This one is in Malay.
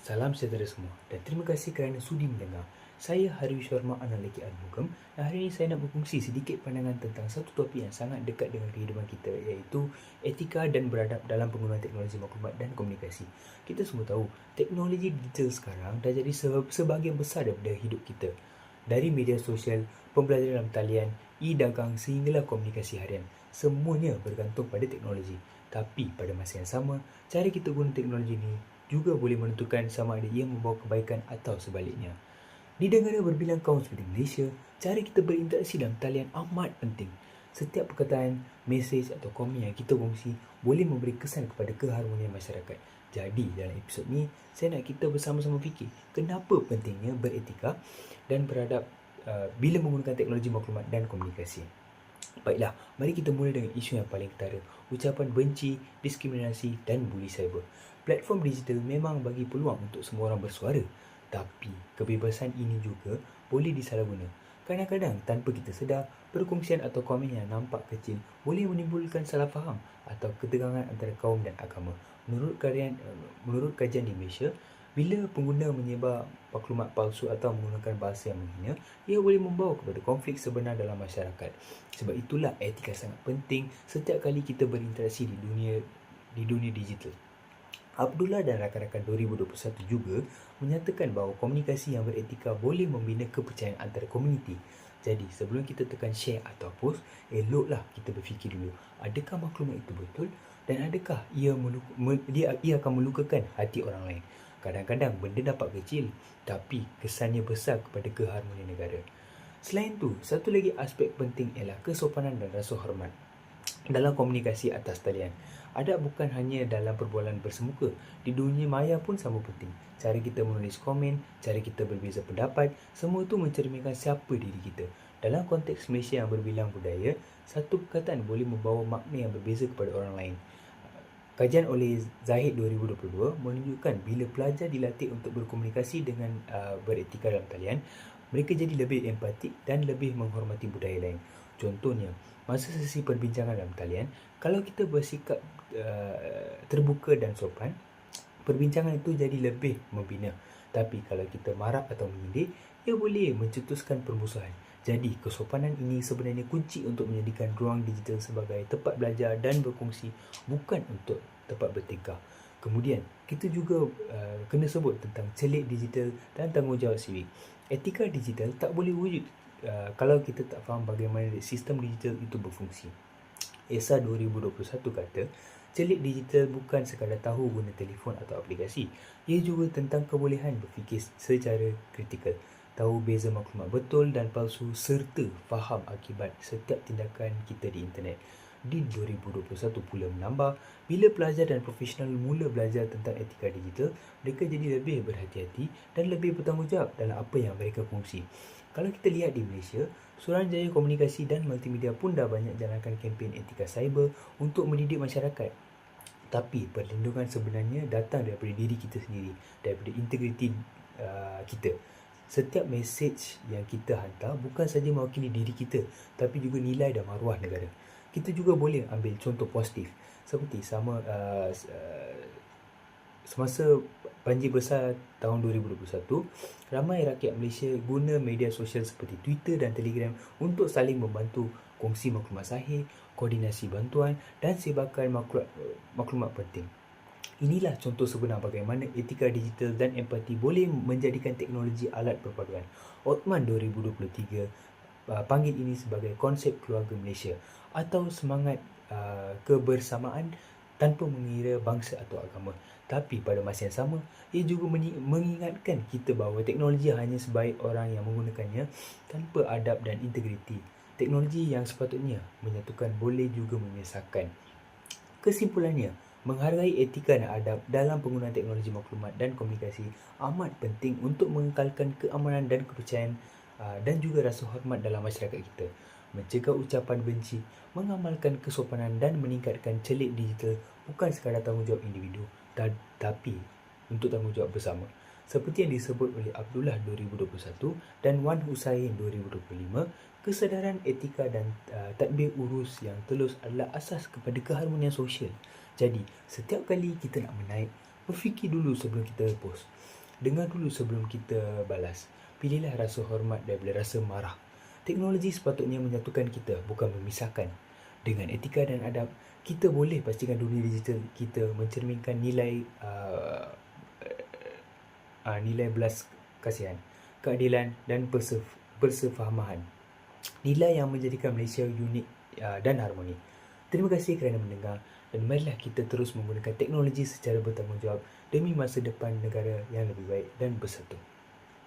Salam sejahtera semua dan terima kasih kerana sudi mendengar. Saya Hari Sharma Analaki Armugam dan hari ini saya nak berkongsi sedikit pandangan tentang satu topik yang sangat dekat dengan kehidupan kita iaitu etika dan beradab dalam penggunaan teknologi maklumat dan komunikasi. Kita semua tahu teknologi digital sekarang dah jadi sebahagian besar daripada hidup kita. Dari media sosial, pembelajaran dalam talian, e-dagang sehinggalah komunikasi harian. Semuanya bergantung pada teknologi. Tapi pada masa yang sama, cara kita guna teknologi ini juga boleh menentukan sama ada ia membawa kebaikan atau sebaliknya. Di negara berbilang kaum seperti Malaysia, cara kita berinteraksi dalam talian amat penting. Setiap perkataan, mesej atau komen yang kita kongsi boleh memberi kesan kepada keharmonian masyarakat. Jadi, dalam episod ni, saya nak kita bersama-sama fikir kenapa pentingnya beretika dan beradab uh, bila menggunakan teknologi maklumat dan komunikasi. Baiklah, mari kita mula dengan isu yang paling ketara, ucapan benci, diskriminasi dan buli cyber. Platform digital memang bagi peluang untuk semua orang bersuara, tapi kebebasan ini juga boleh disalahguna. Kadang-kadang tanpa kita sedar, perkongsian atau komen yang nampak kecil boleh menimbulkan salah faham atau ketegangan antara kaum dan agama. Menurut kajian, menurut kajian di Malaysia, bila pengguna menyebar maklumat palsu atau menggunakan bahasa yang menghina, ia boleh membawa kepada konflik sebenar dalam masyarakat. Sebab itulah etika sangat penting setiap kali kita berinteraksi di dunia di dunia digital. Abdullah dan rakan-rakan 2021 juga menyatakan bahawa komunikasi yang beretika boleh membina kepercayaan antara komuniti. Jadi, sebelum kita tekan share atau post, eloklah kita berfikir dulu, adakah maklumat itu betul dan adakah ia dia ia akan melukakan hati orang lain. Kadang-kadang benda dapat kecil, tapi kesannya besar kepada keharmonian negara. Selain itu, satu lagi aspek penting ialah kesopanan dan rasa hormat dalam komunikasi atas talian. Ada bukan hanya dalam perbualan bersemuka, di dunia maya pun sama penting. Cara kita menulis komen, cara kita berbeza pendapat, semua itu mencerminkan siapa diri kita. Dalam konteks Malaysia yang berbilang budaya, satu perkataan boleh membawa makna yang berbeza kepada orang lain. Kajian oleh Zahid 2022 menunjukkan bila pelajar dilatih untuk berkomunikasi dengan uh, beretika dalam talian, mereka jadi lebih empatik dan lebih menghormati budaya lain. Contohnya, masa sesi perbincangan dalam talian, kalau kita bersikap uh, terbuka dan sopan, perbincangan itu jadi lebih membina. Tapi kalau kita marah atau menyindir, ia boleh mencetuskan permusuhan. Jadi, kesopanan ini sebenarnya kunci untuk menjadikan ruang digital sebagai tempat belajar dan berkongsi, bukan untuk tempat bertingkah. Kemudian, kita juga uh, kena sebut tentang celik digital dan tanggungjawab sivik. Etika digital tak boleh wujud uh, kalau kita tak faham bagaimana sistem digital itu berfungsi. ESA 2021 kata, celik digital bukan sekadar tahu guna telefon atau aplikasi. Ia juga tentang kebolehan berfikir secara kritikal, tahu beza maklumat betul dan palsu serta faham akibat setiap tindakan kita di internet. Di 2021 pula menambah, bila pelajar dan profesional mula belajar tentang etika digital, mereka jadi lebih berhati-hati dan lebih bertanggungjawab dalam apa yang mereka kongsi. Kalau kita lihat di Malaysia, Suruhanjaya Komunikasi dan Multimedia pun dah banyak jalankan kempen etika cyber untuk mendidik masyarakat. Tapi perlindungan sebenarnya datang daripada diri kita sendiri, daripada integriti uh, kita. Setiap mesej yang kita hantar bukan saja mewakili diri kita, tapi juga nilai dan maruah negara. Kita juga boleh ambil contoh positif seperti sama uh, uh, semasa banjir besar tahun 2021, ramai rakyat Malaysia guna media sosial seperti Twitter dan Telegram untuk saling membantu kongsi maklumat sahih, koordinasi bantuan dan sebarkan maklumat, maklumat penting. Inilah contoh sebenar bagaimana etika digital dan empati boleh menjadikan teknologi alat perpaduan. Otman 2023 uh, panggil ini sebagai konsep keluarga Malaysia atau semangat uh, kebersamaan tanpa mengira bangsa atau agama. Tapi pada masa yang sama, ia juga mengingatkan kita bahawa teknologi hanya sebaik orang yang menggunakannya tanpa adab dan integriti. Teknologi yang sepatutnya menyatukan boleh juga menyesatkan. Kesimpulannya, menghargai etika dan adab dalam penggunaan teknologi maklumat dan komunikasi amat penting untuk mengekalkan keamanan dan kepercayaan uh, dan juga rasa hormat dalam masyarakat kita mencegah ucapan benci, mengamalkan kesopanan dan meningkatkan celik digital bukan sekadar tanggungjawab individu tapi untuk tanggungjawab bersama. Seperti yang disebut oleh Abdullah 2021 dan Wan Hussein 2025, kesedaran etika dan uh, tadbir urus yang telus adalah asas kepada keharmonian sosial. Jadi, setiap kali kita nak menaik, Berfikir dulu sebelum kita post. Dengar dulu sebelum kita balas. Pilihlah rasa hormat daripada rasa marah. Teknologi sepatutnya menyatukan kita, bukan memisahkan. Dengan etika dan adab, kita boleh pastikan dunia digital kita mencerminkan nilai uh, uh, nilai belas kasihan, keadilan dan persef- persefahaman. Nilai yang menjadikan Malaysia unik uh, dan harmoni. Terima kasih kerana mendengar dan marilah kita terus menggunakan teknologi secara bertanggungjawab demi masa depan negara yang lebih baik dan bersatu.